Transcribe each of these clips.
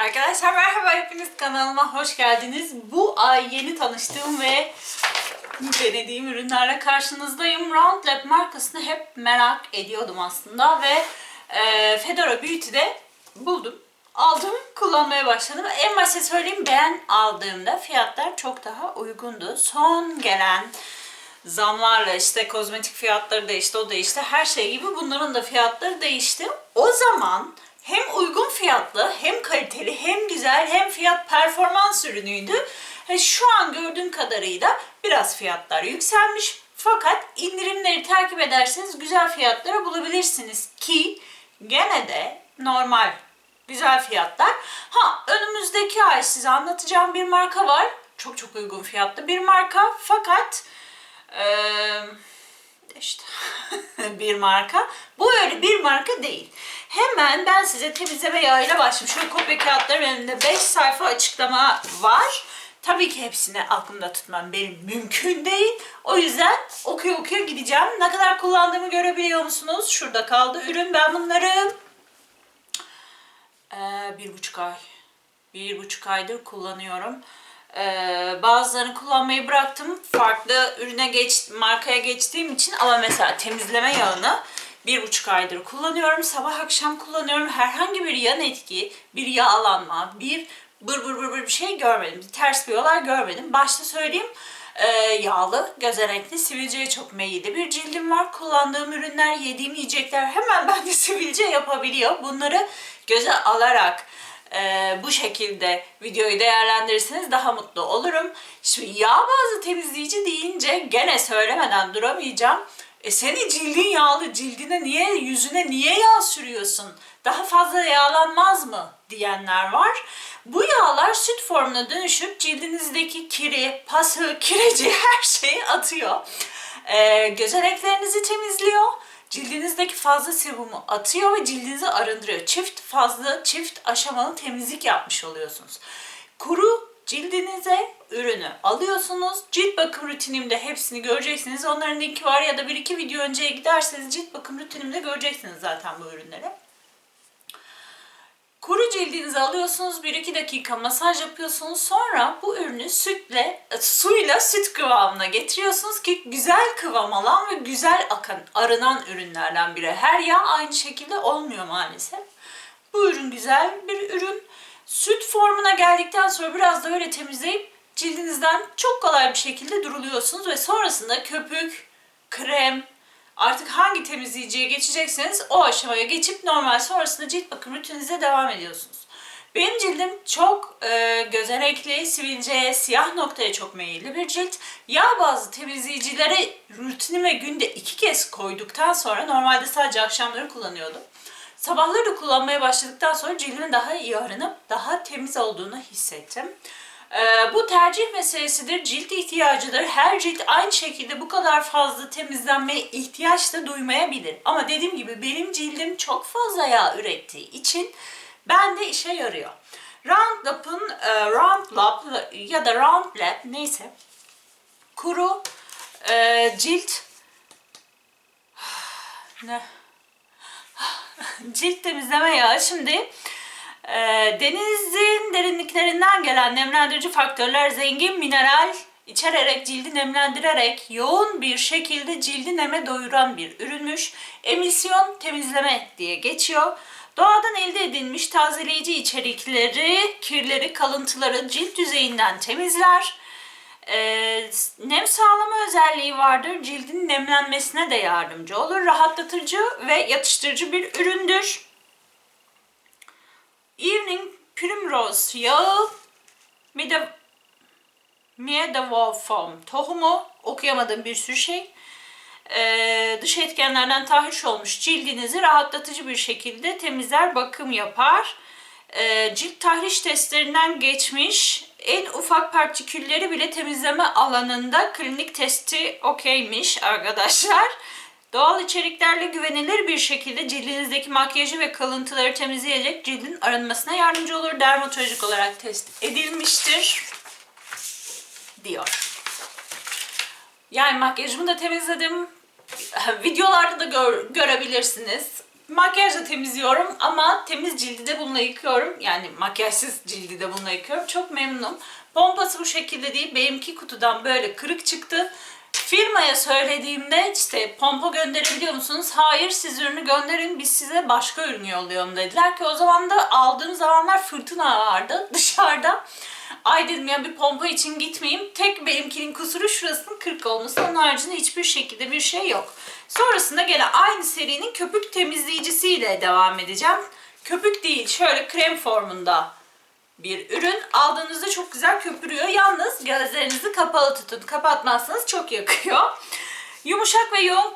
Arkadaşlar merhaba hepiniz kanalıma hoş geldiniz. Bu ay yeni tanıştığım ve denediğim ürünlerle karşınızdayım. Round Lab markasını hep merak ediyordum aslında ve e, Fedora Beauty'de buldum. Aldım, kullanmaya başladım. En başta söyleyeyim ben aldığımda fiyatlar çok daha uygundu. Son gelen zamlarla işte kozmetik fiyatları değişti, o değişti. Her şey gibi bunların da fiyatları değişti. O zaman hem uygun fiyatlı, hem kaliteli, hem güzel, hem fiyat performans ürünüydü. Ve şu an gördüğüm kadarıyla biraz fiyatlar yükselmiş. Fakat indirimleri takip ederseniz güzel fiyatlara bulabilirsiniz ki gene de normal güzel fiyatlar. Ha önümüzdeki ay size anlatacağım bir marka var. Çok çok uygun fiyatlı bir marka fakat eee işte bir marka. Bu öyle bir marka değil. Hemen ben size temizleme yağıyla başlayayım. Şöyle kopya kağıtlarım elimde 5 sayfa açıklama var. Tabii ki hepsini aklımda tutmam benim mümkün değil. O yüzden okuyor okuyor gideceğim. Ne kadar kullandığımı görebiliyor musunuz? Şurada kaldı ürün. Ben bunları ee, bir buçuk ay. Bir buçuk aydır kullanıyorum. Ee, bazılarını kullanmayı bıraktım. Farklı ürüne geç, markaya geçtiğim için ama mesela temizleme yağını bir buçuk aydır kullanıyorum. Sabah akşam kullanıyorum. Herhangi bir yan etki, bir yağlanma, bir bır bır bır bır bir şey görmedim. Ters bir olay görmedim. Başta söyleyeyim e, yağlı, gözenekli, sivilceye çok meyilli bir cildim var. Kullandığım ürünler, yediğim yiyecekler hemen bende sivilce yapabiliyor. Bunları göze alarak e, bu şekilde videoyu değerlendirirseniz daha mutlu olurum. Şimdi yağ bazlı temizleyici deyince gene söylemeden duramayacağım. E senin cildin yağlı, cildine niye, yüzüne niye yağ sürüyorsun? Daha fazla yağlanmaz mı? diyenler var. Bu yağlar süt formuna dönüşüp cildinizdeki kiri, pası, kireci her şeyi atıyor. E, gözeneklerinizi temizliyor. Cildinizdeki fazla sebumu atıyor ve cildinizi arındırıyor. Çift fazla, çift aşamalı temizlik yapmış oluyorsunuz. Kuru cildinize ürünü alıyorsunuz. Cilt bakım rutinimde hepsini göreceksiniz. Onların linki var ya da bir iki video önceye giderseniz cilt bakım rutinimde göreceksiniz zaten bu ürünleri. Kuru cildinizi alıyorsunuz, 1-2 dakika masaj yapıyorsunuz. Sonra bu ürünü sütle, e, suyla süt kıvamına getiriyorsunuz ki güzel kıvam alan ve güzel akan, arınan ürünlerden biri. Her yağ aynı şekilde olmuyor maalesef. Bu ürün güzel bir ürün. Süt formuna geldikten sonra biraz da öyle temizleyip cildinizden çok kolay bir şekilde duruluyorsunuz ve sonrasında köpük, krem, artık hangi temizleyiciye geçecekseniz o aşamaya geçip normal sonrasında cilt bakım rutininize devam ediyorsunuz. Benim cildim çok e, gözenekli, sivilceye, siyah noktaya çok meyilli bir cilt. Yağ bazlı temizleyicilere rutinime günde iki kez koyduktan sonra normalde sadece akşamları kullanıyordum. Sabahları kullanmaya başladıktan sonra cildimin daha iyi arınıp daha temiz olduğunu hissettim. Ee, bu tercih meselesidir, cilt ihtiyacıdır. Her cilt aynı şekilde bu kadar fazla temizlenmeye ihtiyaç da duymayabilir. Ama dediğim gibi benim cildim çok fazla yağ ürettiği için bende işe yarıyor. Roundup'ın e, Roundlab ya da Roundlab neyse kuru e, cilt ne cilt temizleme yağı. Şimdi denizin derinliklerinden gelen nemlendirici faktörler zengin mineral içererek cildi nemlendirerek yoğun bir şekilde cildi neme doyuran bir ürünmüş. Emisyon temizleme diye geçiyor. Doğadan elde edilmiş tazeleyici içerikleri, kirleri, kalıntıları cilt yüzeyinden temizler. Ee, nem sağlama özelliği vardır. Cildin nemlenmesine de yardımcı olur. Rahatlatıcı ve yatıştırıcı bir üründür. Evening Primrose yağı Mide Miedewoform tohumu okuyamadığım bir sürü şey. Ee, dış etkenlerden tahriş olmuş cildinizi rahatlatıcı bir şekilde temizler, bakım yapar. Ee, cilt tahriş testlerinden geçmiş en ufak partikülleri bile temizleme alanında klinik testi okeymiş arkadaşlar. Doğal içeriklerle güvenilir bir şekilde cildinizdeki makyajı ve kalıntıları temizleyecek cildin arınmasına yardımcı olur. Dermatolojik olarak test edilmiştir diyor. Yani makyajımı da temizledim. Videolarda da gör- görebilirsiniz. makyajla temizliyorum ama temiz cildi de bununla yıkıyorum. Yani makyajsız cildi de bununla yıkıyorum. Çok memnunum. Pompası bu şekilde değil. Benimki kutudan böyle kırık çıktı. Firmaya söylediğimde işte pompa gönderebiliyor musunuz? Hayır siz ürünü gönderin biz size başka ürün yollayalım dediler ki o zaman da aldığım zamanlar fırtına vardı dışarıda. Ay dedim ya bir pompa için gitmeyeyim. Tek benimkinin kusuru şurasının kırık olması. Onun haricinde hiçbir şekilde bir şey yok. Sonrasında gene aynı serinin köpük temizleyicisiyle devam edeceğim. Köpük değil şöyle krem formunda bir ürün. Aldığınızda çok güzel köpürüyor. Yalnız gözlerinizi kapalı tutun. Kapatmazsanız çok yakıyor. Yumuşak ve yoğun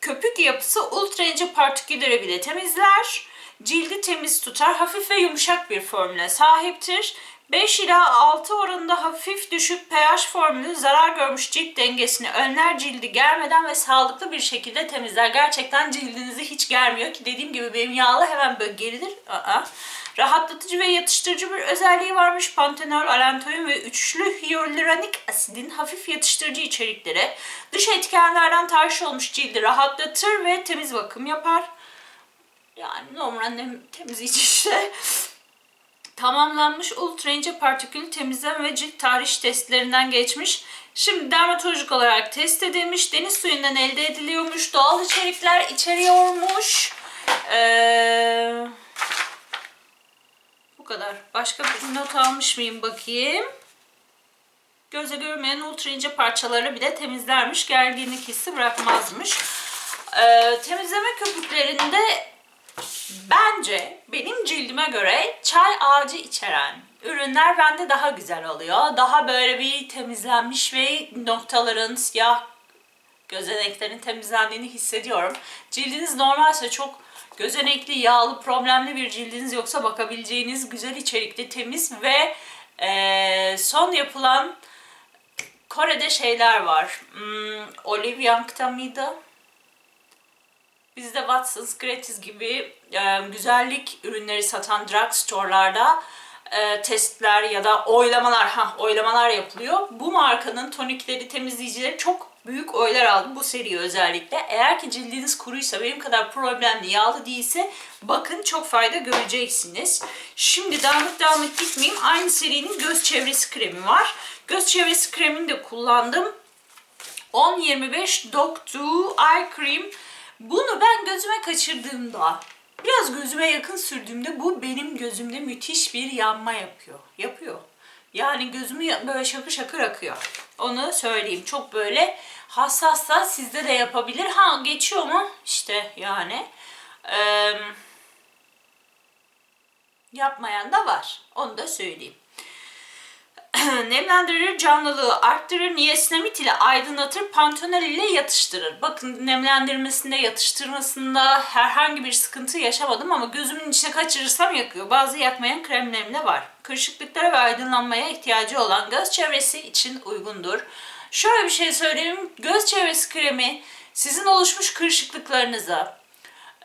köpük yapısı ultra ince partikülleri bile temizler. Cildi temiz tutar. Hafif ve yumuşak bir formüle sahiptir. 5 ila 6 oranında hafif düşük pH formülü zarar görmüş cilt dengesini önler cildi germeden ve sağlıklı bir şekilde temizler. Gerçekten cildinizi hiç germiyor ki dediğim gibi benim yağlı hemen böyle gerilir. Aa. Rahatlatıcı ve yatıştırıcı bir özelliği varmış. Pantenol, alantoin ve üçlü hyaluronik asidin hafif yatıştırıcı içerikleri dış etkenlerden tahriş olmuş cildi rahatlatır ve temiz bakım yapar. Yani normal nem temizleyici işte. Tamamlanmış ultra ince partikül temizleme ve cilt tahriş testlerinden geçmiş. Şimdi dermatolojik olarak test edilmiş. Deniz suyundan elde ediliyormuş. Doğal içerikler içeriyormuş. Eee... Bu kadar. Başka bir not almış mıyım bakayım. Göze görmeyen ultra ince parçaları bile temizlermiş. Gerginlik hissi bırakmazmış. Ee, temizleme köpüklerinde bence benim cildime göre çay ağacı içeren ürünler bende daha güzel oluyor. Daha böyle bir temizlenmiş ve noktaların siyah gözeneklerin temizlendiğini hissediyorum. Cildiniz normalse çok gözenekli, yağlı, problemli bir cildiniz yoksa bakabileceğiniz güzel içerikli, temiz ve eee, son yapılan Kore'de şeyler var. Hmm, Olive Young'ta mıydı? Bizde Watson's, Gratis gibi e, güzellik ürünleri satan drugstore'larda e, testler ya da oylamalar, ha oylamalar yapılıyor. Bu markanın tonikleri, temizleyicileri çok büyük oylar aldı bu seriye özellikle. Eğer ki cildiniz kuruysa, benim kadar problemli, yağlı değilse bakın çok fayda göreceksiniz. Şimdi dağınık dağınık gitmeyeyim. Aynı serinin göz çevresi kremi var. Göz çevresi kremini de kullandım. 10-25 Dog2 Eye Cream. Bunu ben gözüme kaçırdığımda, biraz gözüme yakın sürdüğümde bu benim gözümde müthiş bir yanma yapıyor. Yapıyor. Yani gözümü böyle şakır şakır akıyor. Onu söyleyeyim. Çok böyle hassassa sizde de yapabilir. Ha geçiyor mu? İşte yani. Eee yapmayan da var. Onu da söyleyeyim. nemlendirir, canlılığı arttırır, niasinamid ile aydınlatır, pantenol ile yatıştırır. Bakın nemlendirmesinde, yatıştırmasında herhangi bir sıkıntı yaşamadım ama gözümün içine kaçırırsam yakıyor. Bazı yakmayan kremlerim de var. Kırışıklıklara ve aydınlanmaya ihtiyacı olan göz çevresi için uygundur. Şöyle bir şey söyleyeyim. Göz çevresi kremi sizin oluşmuş kırışıklıklarınıza,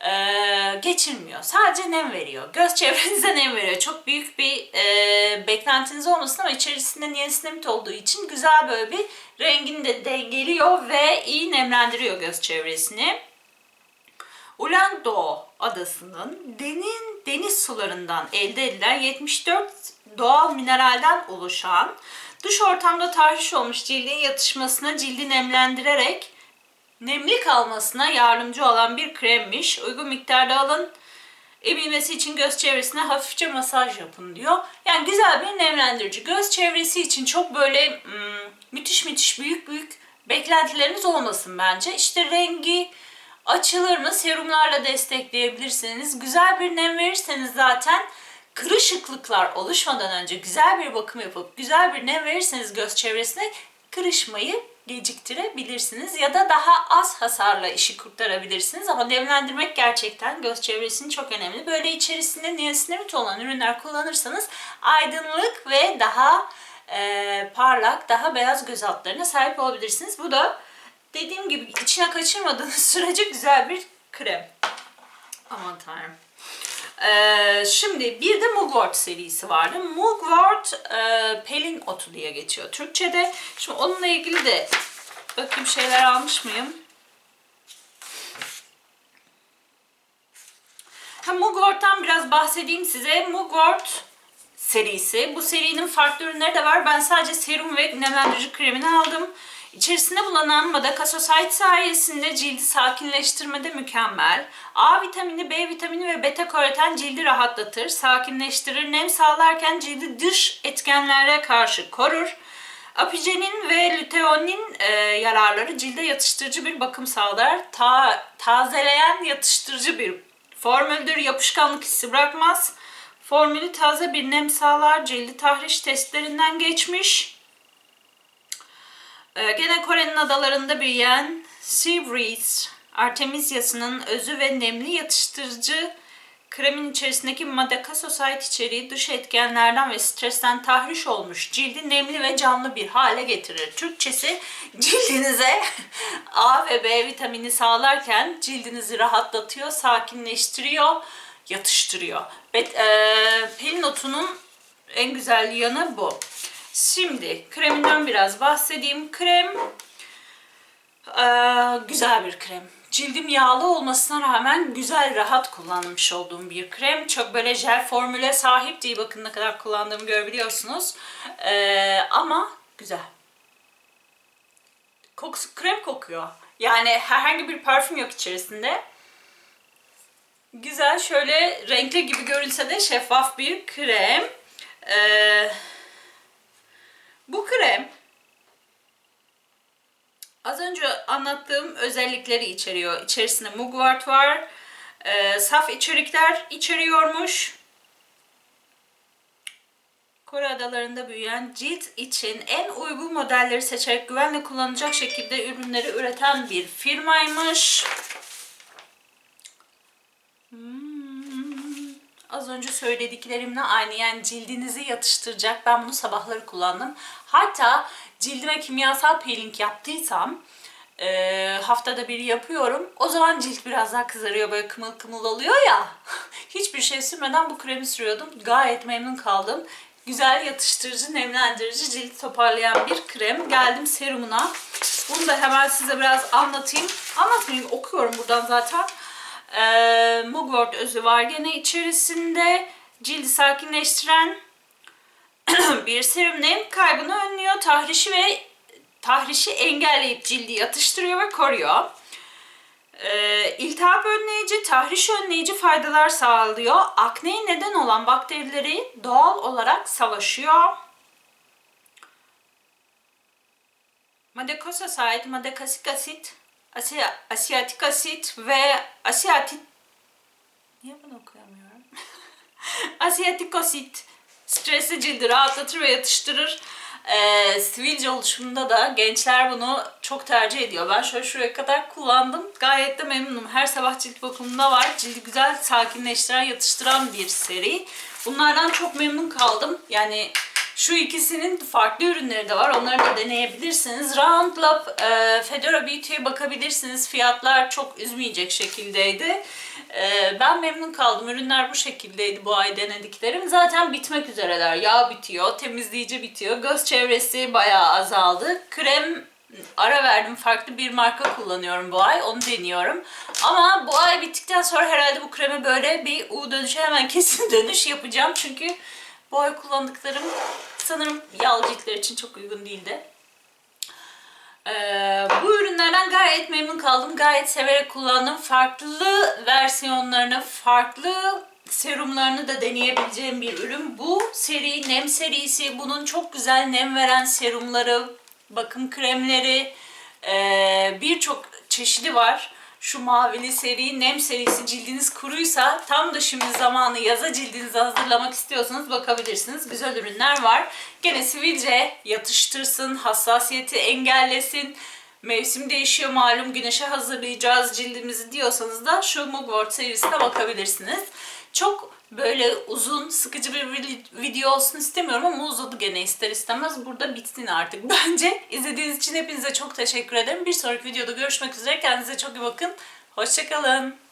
ee, geçirmiyor. Sadece nem veriyor. Göz çevrenize nem veriyor. Çok büyük bir e, beklentiniz olmasın ama içerisinde niasinamid olduğu için güzel böyle bir rengini de dengeliyor ve iyi nemlendiriyor göz çevresini. Ulando adasının denin deniz sularından elde edilen 74 doğal mineralden oluşan dış ortamda tahriş olmuş cildin yatışmasına cildi nemlendirerek nemli kalmasına yardımcı olan bir kremmiş. Uygun miktarda alın. Emilmesi için göz çevresine hafifçe masaj yapın diyor. Yani güzel bir nemlendirici. Göz çevresi için çok böyle hmm, müthiş müthiş büyük büyük beklentileriniz olmasın bence. İşte rengi açılır mı serumlarla destekleyebilirsiniz. Güzel bir nem verirseniz zaten kırışıklıklar oluşmadan önce güzel bir bakım yapıp güzel bir nem verirseniz göz çevresine kırışmayı geciktirebilirsiniz ya da daha az hasarla işi kurtarabilirsiniz ama nemlendirmek gerçekten göz çevresinin çok önemli. Böyle içerisinde niasinamid olan ürünler kullanırsanız aydınlık ve daha e, parlak, daha beyaz göz altlarına sahip olabilirsiniz. Bu da dediğim gibi içine kaçırmadığınız sürece güzel bir krem. Aman tanrım. Ee, şimdi bir de Mugwort serisi vardı. Mugwort e, pelin otu diye geçiyor Türkçe'de. Şimdi onunla ilgili de bakayım şeyler almış mıyım? Ha, Mugwort'tan biraz bahsedeyim size. Mugwort serisi. Bu serinin farklı ürünleri de var. Ben sadece serum ve nemlendirici kremini aldım. İçerisinde bulunan Madakasosite sayesinde cildi sakinleştirmede mükemmel. A vitamini, B vitamini ve beta karoten cildi rahatlatır, sakinleştirir, nem sağlarken cildi dış etkenlere karşı korur. Apigenin ve luteonin e, yararları cilde yatıştırıcı bir bakım sağlar. Ta, tazeleyen yatıştırıcı bir formüldür. Yapışkanlık hissi bırakmaz. Formülü taze bir nem sağlar. Cildi tahriş testlerinden geçmiş. Ee, gene Kore'nin adalarında büyüyen Sea Breeze, Artemisia'sının özü ve nemli yatıştırıcı kremin içerisindeki Madakasosite içeriği dış etkenlerden ve stresten tahriş olmuş cildi nemli ve canlı bir hale getirir. Türkçesi cildinize A ve B vitamini sağlarken cildinizi rahatlatıyor, sakinleştiriyor, yatıştırıyor. Bet, e, Pelin otunun en güzel yanı bu. Şimdi kreminden biraz bahsedeyim. Krem eee, güzel bir krem. Cildim yağlı olmasına rağmen güzel, rahat kullanmış olduğum bir krem. Çok böyle jel formüle sahip değil. Bakın ne kadar kullandığımı görebiliyorsunuz. Eee, ama güzel. Kokusu krem kokuyor. Yani herhangi bir parfüm yok içerisinde. Güzel şöyle renkli gibi görünse de şeffaf bir krem. Eee bu krem az önce anlattığım özellikleri içeriyor. İçerisinde mugwort var. e, saf içerikler içeriyormuş. Kore adalarında büyüyen cilt için en uygun modelleri seçerek güvenle kullanacak şekilde ürünleri üreten bir firmaymış. Hmm. Az önce söylediklerimle aynı yani cildinizi yatıştıracak. Ben bunu sabahları kullandım. Hatta cildime kimyasal peeling yaptıysam e, haftada bir yapıyorum. O zaman cilt biraz daha kızarıyor böyle kımıl kımıl oluyor ya. Hiçbir şey sürmeden bu kremi sürüyordum. Gayet memnun kaldım. Güzel yatıştırıcı, nemlendirici, cildi toparlayan bir krem. Geldim serumuna. Bunu da hemen size biraz anlatayım. Anlatmayayım, okuyorum buradan zaten. Ee, Mugwort özü var gene içerisinde. Cildi sakinleştiren bir serum nem kaybını önlüyor. Tahrişi ve tahrişi engelleyip cildi yatıştırıyor ve koruyor. Ee, iltihap önleyici, tahriş önleyici faydalar sağlıyor. Akneye neden olan bakterileri doğal olarak savaşıyor. Madekosasait, madekasik asit, asi- asiyatik asit ve asiyatik... Niye bunu okuyamıyorum? asiyatik asit stresli cildi rahatlatır ve yatıştırır. Ee, sivilce oluşumunda da gençler bunu çok tercih ediyor. Ben şöyle şuraya kadar kullandım. Gayet de memnunum. Her sabah cilt bakımında var. Cildi güzel sakinleştiren, yatıştıran bir seri. Bunlardan çok memnun kaldım. Yani şu ikisinin farklı ürünleri de var. Onları da deneyebilirsiniz. Roundlab, e, Fedora Beauty'ye bakabilirsiniz. Fiyatlar çok üzmeyecek şekildeydi. E, ben memnun kaldım. Ürünler bu şekildeydi bu ay denediklerim. Zaten bitmek üzereler. Yağ bitiyor, temizleyici bitiyor. Göz çevresi bayağı azaldı. Krem ara verdim. Farklı bir marka kullanıyorum bu ay. Onu deniyorum. Ama bu ay bittikten sonra herhalde bu kreme böyle bir U dönüşe hemen kesin dönüş yapacağım. Çünkü ay kullandıklarım sanırım yağlı ciltler için çok uygun değildi. Ee, bu ürünlerden gayet memnun kaldım. Gayet severek kullandım. Farklı versiyonlarını, farklı serumlarını da deneyebileceğim bir ürün. Bu seri nem serisi. Bunun çok güzel nem veren serumları, bakım kremleri, ee, birçok çeşidi var. Şu mavili seri, nem serisi cildiniz kuruysa tam da şimdi zamanı yaza cildinizi hazırlamak istiyorsanız bakabilirsiniz. Güzel ürünler var. Gene sivilce yatıştırsın, hassasiyeti engellesin. Mevsim değişiyor malum güneşe hazırlayacağız cildimizi diyorsanız da şu Mugwort serisine bakabilirsiniz. Çok böyle uzun, sıkıcı bir vi- video olsun istemiyorum ama uzadı gene ister istemez. Burada bitsin artık bence. İzlediğiniz için hepinize çok teşekkür ederim. Bir sonraki videoda görüşmek üzere. Kendinize çok iyi bakın. Hoşçakalın.